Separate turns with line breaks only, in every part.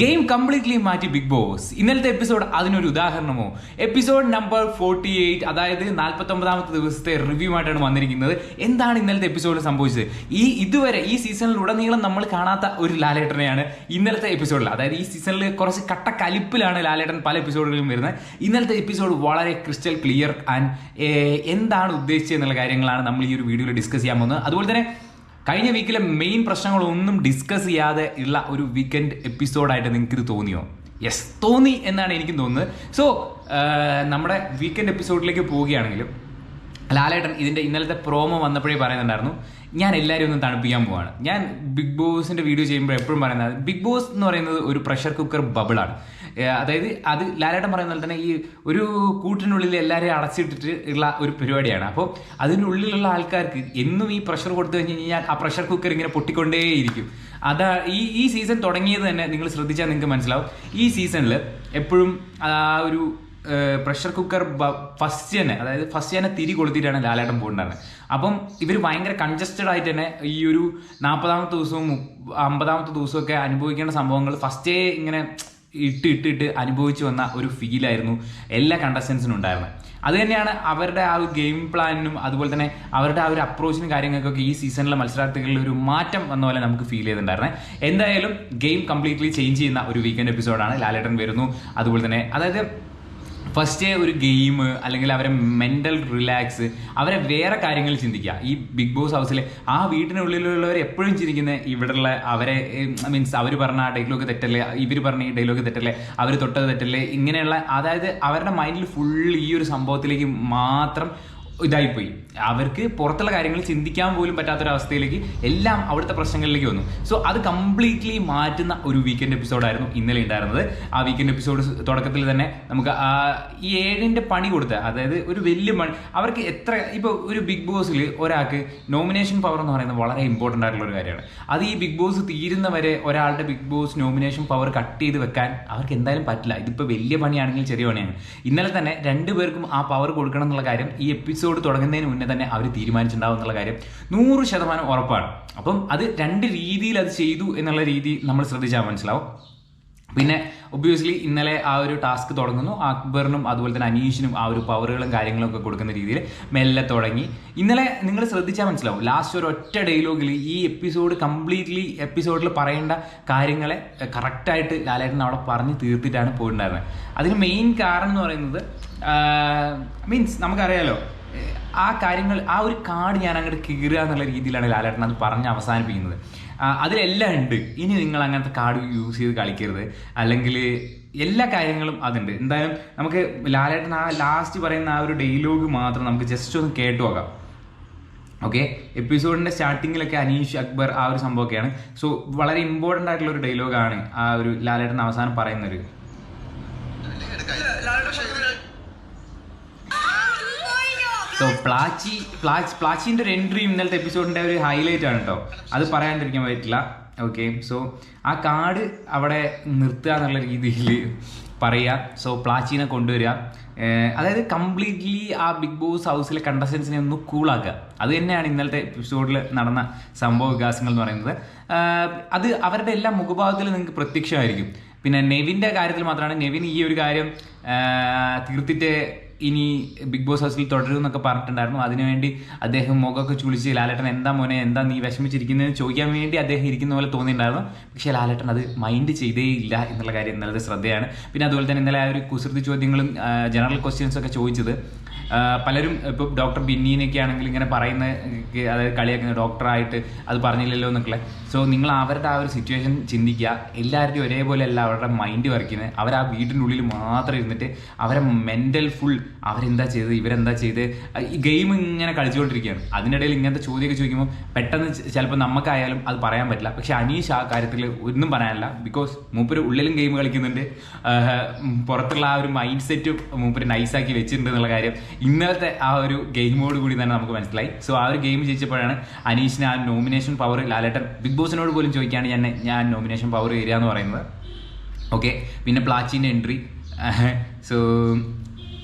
Game completely മാറ്റി big boss ഇന്നലത്തെ episode അതിനൊരു ഉദാഹരണമോ? എപ്പിസോഡ് നമ്പർ ഫോർട്ടി എയ്റ്റ് അതായത് നാൽപ്പത്തൊമ്പതാമത്തെ ദിവസത്തെ റിവ്യൂ ആയിട്ടാണ് വന്നിരിക്കുന്നത്. എന്താണ് ഇന്നലത്തെ എപ്പിസോഡിൽ സംഭവിച്ചത്? ഈ ഇതുവരെ ഈ സീസണിലുടനീളം നമ്മൾ കാണാത്ത ഒരു ലാലേട്ടനെയാണ് ഇന്നലത്തെ എപ്പിസോഡിൽ അതായത് ഈ സീസണിൽ കുറച്ച് കട്ട കലിപ്പിലാണ് ലാലേട്ടൻ പല എപ്പിസോഡുകളിലും വരുന്നത്. ഇന്നലത്തെ എപ്പിസോഡ് വളരെ ക്രിസ്റ്റൽ ക്ലിയർ ആൻഡ് എന്താണ് ഉദ്ദേശിച്ചത് എന്നുള്ള കാര്യങ്ങളാണ് നമ്മൾ ഈ ഒരു വീഡിയോയിൽ ഡിസ്കസ് ചെയ്യാൻ പോകുന്നത്. അതുപോലെ തന്നെ കഴിഞ്ഞ വീക്കിലെ മെയിൻ പ്രശ്നങ്ങളൊന്നും ഡിസ്കസ് ചെയ്യാതെ ഉള്ള ഒരു വീക്കെൻഡ് എപ്പിസോഡായിട്ട് നിങ്ങൾക്ക് ഇത് തോന്നിയോ? യെസ് തോന്നി എന്നാണ് എനിക്ക് തോന്നുന്നത്. സോ നമ്മുടെ വീക്കെൻഡ് എപ്പിസോഡിലേക്ക് പോവുകയാണെങ്കിലും ലാലേട്ടൻ ഇതിന്റെ ഇന്നലത്തെ പ്രോമോ വന്നപ്പോഴേ പറയുന്നുണ്ടായിരുന്നു ഞാൻ എല്ലാവരും ഒന്ന് തണുപ്പിക്കാൻ പോവാണ്. ഞാൻ ബിഗ് ബോസിന്റെ വീഡിയോ ചെയ്യുമ്പോൾ എപ്പോഴും പറയുന്നത് ബിഗ് ബോസ് എന്ന് പറയുന്നത് ഒരു പ്രഷർ കുക്കർ ബബിളാണ് അതായത് അത് ലാലേട്ടൻ പറയുന്ന പോലെ തന്നെ ഈ ഒരു കൂട്ടിനുള്ളിൽ എല്ലാവരെയും അടച്ചിട്ടിട്ട് ഉള്ള ഒരു പരിപാടിയാണ്. അപ്പോൾ അതിനുള്ളിലുള്ള ആൾക്കാർക്ക് എന്നും ഈ പ്രഷർ കൊടുത്തു കഴിഞ്ഞ് കഴിഞ്ഞാൽ ആ പ്രഷർ കുക്കർ ഇങ്ങനെ പൊട്ടിക്കൊണ്ടേയിരിക്കും. അതാ ഈ ഈ സീസൺ തുടങ്ങിയത് തന്നെ നിങ്ങൾ ശ്രദ്ധിച്ചാൽ നിങ്ങൾക്ക് മനസ്സിലാവും. ഈ സീസണിൽ എപ്പോഴും ആ ഒരു പ്രഷർ കുക്കർ ഫസ്റ്റ് തന്നെ അതായത് ഫസ്റ്റ് തന്നെ തിരി കൊളുത്തിയിട്ടാണ് ലാലേട്ടൻ പോകേണ്ടത്. അപ്പം ഇവർ ഭയങ്കര കൺജസ്റ്റഡ് ആയിട്ട് തന്നെ ഈ ഒരു നാൽപ്പതാമത്തെ ദിവസവും അമ്പതാമത്തെ ദിവസവും ഒക്കെ അനുഭവിക്കേണ്ട സംഭവങ്ങൾ ഫസ്റ്റേ ഇങ്ങനെ ഇട്ട് ഇട്ടിട്ട് ഇട്ട് അനുഭവിച്ചു വന്ന ഒരു ഫീലായിരുന്നു എല്ലാ കണ്ടസ്റ്റൻസിനും ഉണ്ടായിരുന്നത്. അത് തന്നെയാണ് അവരുടെ ആ ഒരു ഗെയിം പ്ലാനിനും അതുപോലെ തന്നെ അവരുടെ ആ ഒരു അപ്രോച്ചിനും കാര്യങ്ങൾക്കൊക്കെ ഈ സീസണിലെ മത്സരാർത്ഥികളിൽ ഒരു മാറ്റം വന്ന പോലെ നമുക്ക് ഫീൽ ചെയ്തിട്ടുണ്ടായിരുന്നത് എന്തായാലും ഗെയിം കംപ്ലീറ്റ്ലി ചേഞ്ച് ചെയ്യുന്ന ഒരു വീക്കെൻഡ് എപ്പിസോഡാണ് ലാലേട്ടൻ വരുന്നു. അതുപോലെ തന്നെ അതായത് ഫസ്റ്റ് ഒരു ഗെയിം അല്ലെങ്കിൽ അവരെ മെന്റൽ റിലാക്സ് അവരെ വേറെ കാര്യങ്ങൾ ചിന്തിക്കുക. ഈ ബിഗ് ബോസ് ഹൗസിലെ ആ വീട്ടിനുള്ളിലുള്ളവർ എപ്പോഴും ചിരിക്കുന്ന ഇവിടെയുള്ള അവരെ മീൻസ് അവർ പറഞ്ഞ ആ ഡയലോഗ് തെറ്റല്ലേ ഇവർ പറഞ്ഞ ഈ ഡയലോഗ് തെറ്റല്ലേ അവർ തൊട്ടത് തെറ്റല്ലേ ഇങ്ങനെയുള്ള അതായത് അവരുടെ മൈൻഡിൽ ഫുൾ ഈ ഒരു സംഭവത്തിലേക്ക് മാത്രം ഇതായിപ്പോയി. അവർക്ക് പുറത്തുള്ള കാര്യങ്ങൾ ചിന്തിക്കാൻ പോലും പറ്റാത്തൊരവസ്ഥയിലേക്ക് എല്ലാം അവിടുത്തെ പ്രശ്നങ്ങളിലേക്ക് വന്നു. സോ അത് കംപ്ലീറ്റ്ലി മാറ്റുന്ന ഒരു വീക്കെൻഡ് എപ്പിസോഡായിരുന്നു ഇന്നലെ ഉണ്ടായിരുന്നത്. ആ വീക്കെൻഡ് എപ്പിസോഡ് തുടക്കത്തിൽ തന്നെ നമുക്ക് ഈ ഏഴിന്റെ പണി കൊടുത്ത അതായത് ഒരു വലിയ പണി അവർക്ക് എത്ര ഇപ്പോൾ ഒരു ബിഗ് ബോസിൽ ഒരാൾക്ക് നോമിനേഷൻ പവർ എന്ന് പറയുന്നത് വളരെ ഇമ്പോർട്ടന്റ് ആയിട്ടുള്ള ഒരു കാര്യമാണ്. അത് ഈ ബിഗ് ബോസ് തീരുന്നവരെ ഒരാളുടെ big boss nomination power cut ചെയ്ത് വെക്കാൻ അവർക്ക് എന്തായാലും പറ്റില്ല. ഇതിപ്പോൾ വലിയ പണിയാണെങ്കിൽ ചെറിയ പണിയാണ്. ഇന്നലെ തന്നെ രണ്ടുപേർക്കും ആ പവർ കൊടുക്കണം എന്നുള്ള കാര്യം ഈ എപ്പിസോഡ് എപ്പിസോഡ് തുടങ്ങുന്നതിന് മുന്നേ തന്നെ അവർ തീരുമാനിച്ചിട്ടുണ്ടാവും എന്നുള്ള കാര്യം നൂറ് ശതമാനം ഉറപ്പാണ്. അപ്പം അത് രണ്ട് രീതിയിൽ അത് ചെയ്തു എന്നുള്ള രീതി നമ്മൾ ശ്രദ്ധിച്ചാൽ മനസ്സിലാവും. പിന്നെ ഒബ്വിയസ്ലി ഇന്നലെ ആ ഒരു ടാസ്ക് തുടങ്ങുന്നു. അക്ബറിനും അതുപോലെ തന്നെ അനീഷിനും ആ ഒരു പവറുകളും കാര്യങ്ങളും ഒക്കെ കൊടുക്കുന്ന രീതിയിൽ മെല്ലെ തുടങ്ങി. ഇന്നലെ നിങ്ങൾ ശ്രദ്ധിച്ചാൽ മനസ്സിലാവും. ലാസ്റ്റ് ഒരു ഒറ്റ ഡയലോഗിൽ ഈ എപ്പിസോഡ് കംപ്ലീറ്റ്ലി എപ്പിസോഡിൽ പറയേണ്ട കാര്യങ്ങളെ കറക്റ്റായിട്ട് ലാലേട്ടൻ അവിടെ പറഞ്ഞ് തീർത്തിട്ടാണ് പോയിട്ടുണ്ടായിരുന്നത്. അതിന് മെയിൻ കാരണം എന്ന് പറയുന്നത് മീൻസ് നമുക്കറിയാലോ ആ കാര്യങ്ങൾ ആ ഒരു കാർഡ് ഞാൻ അങ്ങോട്ട് കീറുക എന്നുള്ള രീതിയിലാണ് ലാലേട്ടൻ അത് പറഞ്ഞ് അവസാനിപ്പിക്കുന്നത്. അതിലെല്ലാം ഉണ്ട്. ഇനി നിങ്ങൾ അങ്ങനത്തെ കാർഡ് യൂസ് ചെയ്ത് കളിക്കരുത്. അല്ലെങ്കിൽ എല്ലാ കാര്യങ്ങളും അതുണ്ട്. എന്തായാലും നമുക്ക് ലാലേട്ടൻ ആ ലാസ്റ്റ് പറയുന്ന ആ ഒരു ഡയലോഗ് മാത്രം നമുക്ക് ജസ്റ്റ് ഒന്ന് കേട്ടു നോക്കാം. ഓക്കെ എപ്പിസോഡിന്റെ സ്റ്റാർട്ടിങ്ങിലൊക്കെ അനീഷ് അക്ബർ ആ ഒരു സംഭവമൊക്കെയാണ്. സോ വളരെ ഇമ്പോർട്ടന്റ് ആയിട്ടുള്ള ഒരു ഡയലോഗാണ് ആ ഒരു ലാലേട്ടൻ അവസാനം പറയുന്നത്. സോ പ്ലാച്ചി പ്ലാച്ച് പ്ലാച്ചിന്റെ ഒരു എൻട്രി ഇന്നലത്തെ എപ്പിസോഡിന്റെ ഒരു ഹൈലൈറ്റ് ആണ് കേട്ടോ അത് പറയാണ്ടിരിക്കാൻ പറ്റില്ല. ഓക്കെ സോ ആ കാർഡ് അവിടെ നിർത്തുക എന്നുള്ള രീതിയിൽ പറയുക. സോ പ്ലാച്ചിനെ കൊണ്ടുവരിക. അതായത് കംപ്ലീറ്റ്ലി ആ ബിഗ് ബോസ് ഹൗസിലെ കണ്ടസ്റ്റൻസിനെ ഒന്ന് കൂളാക്കുക അത് തന്നെയാണ് ഇന്നലത്തെ എപ്പിസോഡിൽ നടന്ന സംഭവ വികാസങ്ങൾ എന്ന് പറയുന്നത്. അത് അവരുടെ എല്ലാ മുഖഭാവത്തിലും നിങ്ങൾക്ക് പ്രത്യക്ഷമായിരിക്കും. പിന്നെ നെവിന്റെ കാര്യത്തിൽ മാത്രമാണ് നെവിൻ ഈ ഒരു കാര്യം തീർത്തിട്ട് ഇനി ബിഗ് ബോസ് ഹൗസിൽ തുടരും എന്നൊക്കെ പറഞ്ഞിട്ടുണ്ടായിരുന്നു. അതിനുവേണ്ടി അദ്ദേഹം മുഖമൊക്കെ ചുളിച്ച് ലാലേട്ടൻ എന്താ മോനെ എന്താ നീ വിഷമിച്ചിരിക്കുന്നതെന്ന് ചോദിക്കാൻ വേണ്ടി അദ്ദേഹം ഇരിക്കുന്ന പോലെ തോന്നിയിട്ടുണ്ടായിരുന്നു. പക്ഷേ ലാലേട്ടൻ അത് മൈൻഡ് ചെയ്തേ ഇല്ല എന്നുള്ള കാര്യം ഇന്നലത്തെ ശ്രദ്ധയാണ്. പിന്നെ അതുപോലെ തന്നെ ഇന്നലെ ആ ഒരു കുസൃതി ചോദ്യങ്ങളും ജനറൽ ക്വസ്റ്റ്യൻസ് ഒക്കെ ചോദിച്ചത് പലരും ഇപ്പോൾ ഡോക്ടർ ബിന്നീനൊക്കെ ആണെങ്കിൽ ഇങ്ങനെ പറയുന്ന അതായത് കളിയാക്കുന്ന ഡോക്ടറായിട്ട് അത് പറഞ്ഞില്ലല്ലോ എന്നൊക്കെ. സോ നിങ്ങൾ അവരുടെ ആ ഒരു സിറ്റുവേഷൻ ചിന്തിക്കുക. എല്ലാവരുടെയും ഒരേപോലെ അല്ല അവരുടെ മൈൻഡ് വർക്ക് അവർ ആ വീടിന്റെ ഉള്ളിൽ മാത്രം ഇരുന്നിട്ട് അവരെ മെന്റൽ ഫുൾ അവരെന്താ ചെയ്ത് ഇവരെന്താ ചെയ്ത്? ഈ ഗെയിം ഇങ്ങനെ കളിച്ചുകൊണ്ടിരിക്കുകയാണ്. അതിനിടയിൽ ഇങ്ങനത്തെ ചോദ്യമൊക്കെ ചോദിക്കുമ്പോൾ പെട്ടെന്ന് ചിലപ്പോൾ നമുക്കായാലും അത് പറയാൻ പറ്റില്ല. പക്ഷെ അനീഷ് ആ കാര്യത്തിൽ ഒന്നും പറയാനില്ല. ബിക്കോസ് മൂപ്പര് ഉള്ളിലും ഗെയിം കളിക്കുന്നുണ്ട്. പുറത്തുള്ള ആ ഒരു മൈൻഡ് സെറ്റ് മൂപ്പര് നൈസാക്കി വെച്ചിട്ടുണ്ട് എന്നുള്ള കാര്യം ഇന്നലത്തെ ആ ഒരു ഗെയിമോട് കൂടി തന്നെ നമുക്ക് മനസ്സിലായി. സോ ആ ഒരു ഗെയിം ജയിച്ചപ്പോഴാണ് അനീഷിന് ആ നോമിനേഷൻ പവർ ലാലേട്ടൻ ബിഗ് ബോസിനോട് പോലും ചോദിക്കുകയാണ് ഞാൻ ഞാൻ നോമിനേഷൻ പവർ തരിക എന്ന് പറയുന്നത്. ഓക്കെ പിന്നെ പ്ലാച്ചിന്റെ എൻട്രി സോ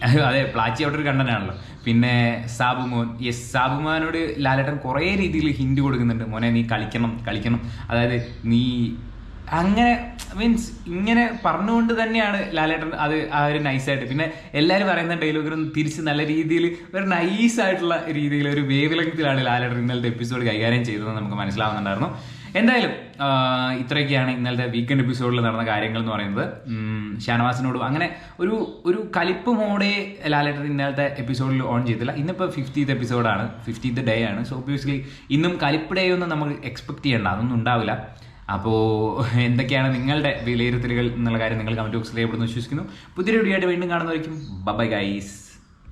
അതെ പ്ലാച്ചി അവിടെ ഒരു കണ്ടനാണല്ലോ പിന്നെ സാബുമോൻ യെസ് സാബുമോനോട് ലാലേട്ടൻ കുറേ രീതിയിൽ ഹിൻഡ് കൊടുക്കുന്നുണ്ട്. മോനെ നീ കളിക്കണം കളിക്കണം. അതായത് നീ അങ്ങനെ മീൻസ് ഇങ്ങനെ പറഞ്ഞുകൊണ്ട് തന്നെയാണ് ലാലേട്ടൻ അത് ആ ഒരു നൈസായിട്ട് പിന്നെ എല്ലാവരും പറയുന്ന ഡയലോഗും തിരിച്ച് നല്ല രീതിയിൽ ഒരു നൈസായിട്ടുള്ള രീതിയിൽ ഒരു വേവ് ലെങ്തിലാണ് ലാലേട്ടൻ ഇന്നലത്തെ എപ്പിസോഡ് കൈകാര്യം ചെയ്തതെന്ന് നമുക്ക് മനസ്സിലാവുന്നുണ്ടായിരുന്നു. എന്തായാലും ഇത്രയൊക്കെയാണ് ഇന്നലത്തെ വീക്കെൻഡ് എപ്പിസോഡിൽ നടന്ന കാര്യങ്ങൾ എന്ന് പറയുന്നത്. ഷാനവാസിനോട് ഷാനവാസിനോടും അങ്ങനെ ഒരു ഒരു കലിപ്പ് മോഡേ ലാലേട്ടൻ ഇന്നലത്തെ എപ്പിസോഡിൽ ഓൺ ചെയ്തില്ല. ഇന്നിപ്പോൾ ഫിഫ്റ്റീത്ത് എപ്പിസോഡാണ് ഫിഫ്റ്റീത്ത് ഡേ ആണ്. സോ ഒബ്വിയസ്ലി ഇന്നും കലിപ്പ് ഡേ ഒന്നും നമുക്ക് എക്സ്പെക്ട് ചെയ്യേണ്ട അതൊന്നും ഉണ്ടാവില്ല. അപ്പോൾ എന്തൊക്കെയാണ് നിങ്ങളുടെ വിലയിരുത്തലുകൾ എന്നുള്ള കാര്യം നിങ്ങൾ കമന്റ് ബോക്സിൽ എവിടെ വിശ്വസിക്കുന്നു. പുതിയൊരു വീഡിയോ ആയിട്ട് വീണ്ടും കാണുന്നതായിരിക്കും ബൈ ഗൈസ്